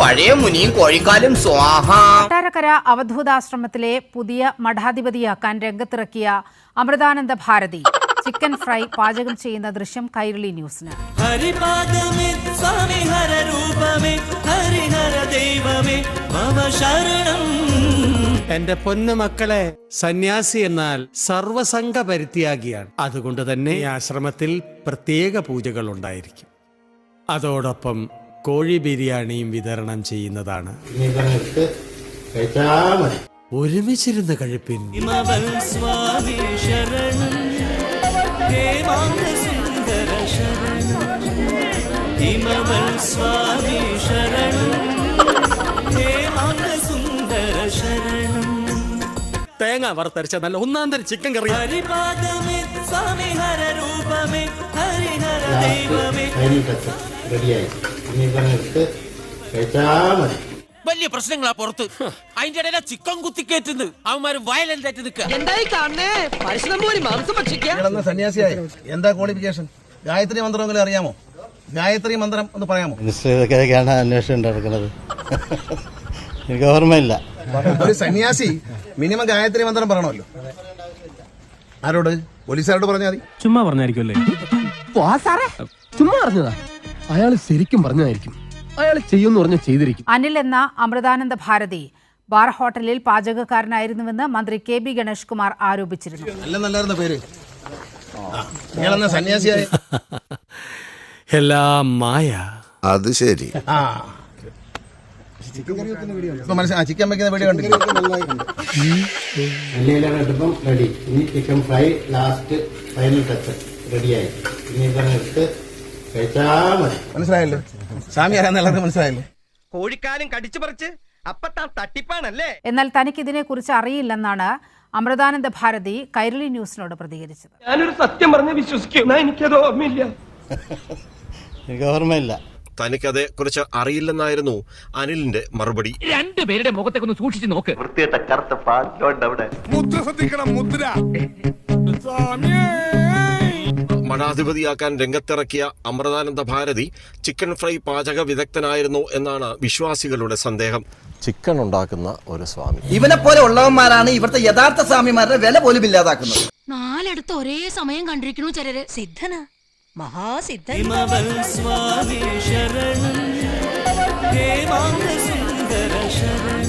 പഴയ മുനിയും കോഴിക്കാലും സ്വാഹ. കൊട്ടാരക്കര അവധൂതാശ്രമത്തിലെ പുതിയ മഠാധിപതിയാക്കാൻ രംഗത്തിറക്കിയ അമൃതാനന്ദ ഭാരതി ചിക്കൻ ഫ്രൈ പാചകം ചെയ്യുന്ന ദൃശ്യം കൈരളി ന്യൂസിന്. എന്റെ പൊന്നു മക്കളെ സന്യാസി എന്നാൽ സർവസംഘ പരിത്യാഗിയാണ് അതുകൊണ്ട് തന്നെ ഈ ആശ്രമത്തിൽ പ്രത്യേക പൂജകൾ ഉണ്ടായിരിക്കും. അതോടൊപ്പം കോഴി ബിരിയാണിയും വിതരണം ചെയ്യുന്നതാണ്. ഒരുമിച്ചിരുന്ന കഴിപ്പിൻ. ഹിമവൽ സ്വാമി തേങ്ങ വറുത്തരച്ച നല്ല ഒന്നാം തരം ചിക്കൻ കറി വലിയ പ്രശ്നങ്ങളാ പുറത്ത്. അതിന്റെ ഇടയിലെ ചിക്കൻ കുത്തിക്കേറ്റുന്നു അവന്മാര് വയലന്റ് ആയിട്ട് നിൽക്കുക എന്തായി കാണേ പരിശ്രമം പോലും മാംസം സന്യാസിയായി. എന്താ ക്വാളിഫിക്കേഷൻ ഗായത്രി മന്ത്രമെങ്കിലും അറിയാമോ? ഗായത്രി മന്ത്രം ഒന്ന് പറയാമോ? അന്വേഷണം നടക്കുന്നത് എനിക്ക് ഓർമ്മയില്ല. ഒരു സന്യാസി മിനിമം ഗായത്രി മന്ത്രം പറയണമല്ലോ. ആരോട്? പോലീസുകാരോട് പറഞ്ഞാൽ മതി. ചുമ്മാ പറഞ്ഞായിരിക്കുമല്ലേ? ചുമ്മാ പറഞ്ഞതാ. അയാൾ ശരിക്കും പറഞ്ഞതായിരിക്കും. അയാൾ ചെയ്യുമെന്ന് പറഞ്ഞ ചെയ്തിരിക്കും. അനിൽ എന്ന അമൃതാനന്ദ ഭാരതി ബാർ ഹോട്ടലിൽ പാചകക്കാരനായിരുന്നുവെന്ന് മന്ത്രി കെ ബി ഗണേഷ് കുമാർ ആരോപിച്ചിരുന്നു. പേര്. സന്യാസിയായി എല്ലാം മായ. അത് ശരി. ആ. മനസ്സിലാ ചിക്കൻ വെക്കുന്ന വീഡിയോ കണ്ടില്ലേ എണ്ണയിലാണ് ഇടുമ്പം റെഡി ഇനി chicken fry last final touch റെഡിയായി ഇനി ഇതൊക്കെ എടുത്ത് കഴിച്ചാ മതി. മനസ്സിലായല്ലോ? സ്വാമി ആരാന്ന് എല്ലാവർക്കും മനസ്സിലായല്ലോ? കോഴിക്കാലും കടിച്ചു പറിച്ച് അപ്പൊ താൻ തട്ടിപ്പാണല്ലേ? എന്നാൽ തനിക്ക് ഇതിനെ കുറിച്ച് അറിയില്ലെന്നാണ് അമൃതാനന്ദ ഭാരതി കൈരളി ന്യൂസിനോട് പ്രതികരിച്ചത്. ഞാനൊരു സത്യം പറഞ്ഞ് വിശ്വസിക്കും. എനിക്കത് ഓർമ്മയില്ല. എനിക്ക് ഓർമ്മയില്ല. തനിക്കതെ കുറിച്ച് അറിയില്ലെന്നായിരുന്നു അനിലിന്റെ മറുപടി. രണ്ടുപേരുടെ മുഖത്തേക്ക് ഒന്ന് സൂക്ഷിച്ചു നോക്ക്. മഠാധിപതിയാക്കാൻ രംഗത്തിറക്കിയ അമൃതാനന്ദ ഭാരതി ചിക്കൻ ഫ്രൈ പാചക വിദഗ്ധനായിരുന്നു എന്നാണ് വിശ്വാസികളുടെ സന്ദേഹം. ചിക്കൻ ഉണ്ടാക്കുന്ന ഒരു സ്വാമി. ഇവനെ പോലെ ഉള്ളവന്മാരാണ് ഇവിടുത്തെ യഥാർത്ഥ സ്വാമിമാരുടെ വില പോലും ഇല്ലാതാക്കുന്നത്. നാലെടുത്ത് ഒരേ സമയം കണ്ടിരിക്കുന്നു ചിലര് സിദ്ധനാ. మహాసిద్ధ స్వామి శరణం. హేమాంగ సుందర శరణం.